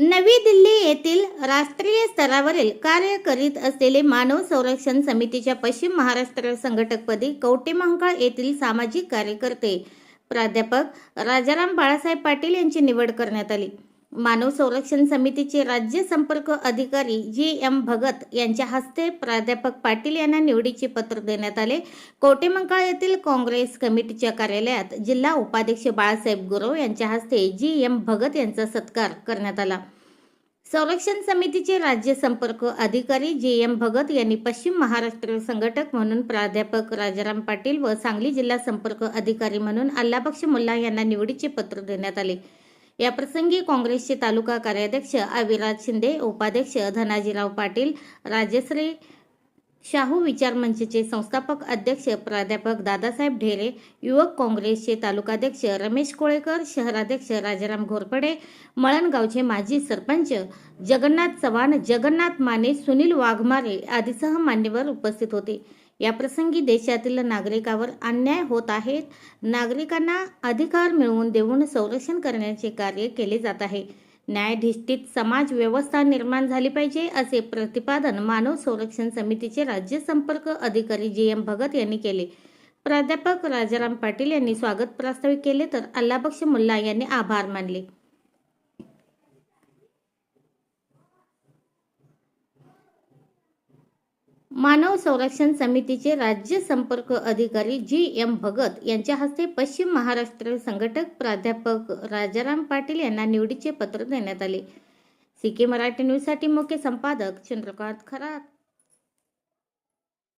नवी दिल्ली येथील राष्ट्रीय स्तरावरील कार्य करीत असलेले मानव संरक्षण समितीच्या पश्चिम महाराष्ट्र संघटकपदी कवटेमहांकाळ येथील सामाजिक कार्यकर्ते प्राध्यापक राजाराम बाळासाहेब पाटील यांची निवड करण्यात आली. मानव संरक्षण समितीचे राज्य संपर्क अधिकारी जी एम भगत यांच्या हस्ते प्राध्यापक पाटील यांना निवडीचे पत्र देण्यात आले. कोटेमंकाळ येथील काँग्रेस कमिटीच्या कार्यालयात जिल्हा उपाध्यक्ष बाळासाहेब गुरव यांच्या हस्ते जी एम भगत यांचा सत्कार करण्यात आला. संरक्षण समितीचे राज्य संपर्क अधिकारी जे एम भगत यांनी पश्चिम महाराष्ट्र संघटक म्हणून प्राध्यापक राजाराम पाटील व सांगली जिल्हा संपर्क अधिकारी म्हणून अल्लाबक्ष मुल्ला यांना निवडीचे पत्र देण्यात आले. याप्रसंगी काँग्रेसचे तालुका कार्याध्यक्ष अविराज शिंदे उपाध्यक्ष धनाजीराव पाटील राजश्री शाहू विचार मंचचे संस्थापक अध्यक्ष प्राध्यापक दादासाहेब ढेरे युवक काँग्रेसचे तालुकाध्यक्ष रमेश कोळेकर शहराध्यक्ष राजाराम घोरपडे मळणगावचे माजी सरपंच जगन्नाथ चव्हाण जगन्नाथ माने सुनील वाघमारे आदीसह मान्यवर उपस्थित होते. या प्रसंगी देशातील नागरिकावर अन्याय होत आहेत. नागरिकांना अधिकार मिळवून देऊन संरक्षण करण्याचे कार्य केले जात आहे. न्यायाधिष्ठित समाज व्यवस्था निर्माण झाली पाहिजे असे प्रतिपादन मानव संरक्षण समितीचे राज्य संपर्क अधिकारी जी एम भगत यांनी केले. प्राध्यापक राजाराम पाटील यांनी स्वागत प्रास्ताविक केले तर अल्लाबक्ष मुल्ला यांनी आभार मानले. मानव संरक्षण समितीचे राज्य संपर्क अधिकारी जी एम भगत यांच्या हस्ते पश्चिम महाराष्ट्र संघटक प्राध्यापक राजाराम पाटील यांना निवडीचे पत्र देण्यात आले. सी के मराठी न्यूजसाठी मुख्य संपादक चंद्रकांत खरात.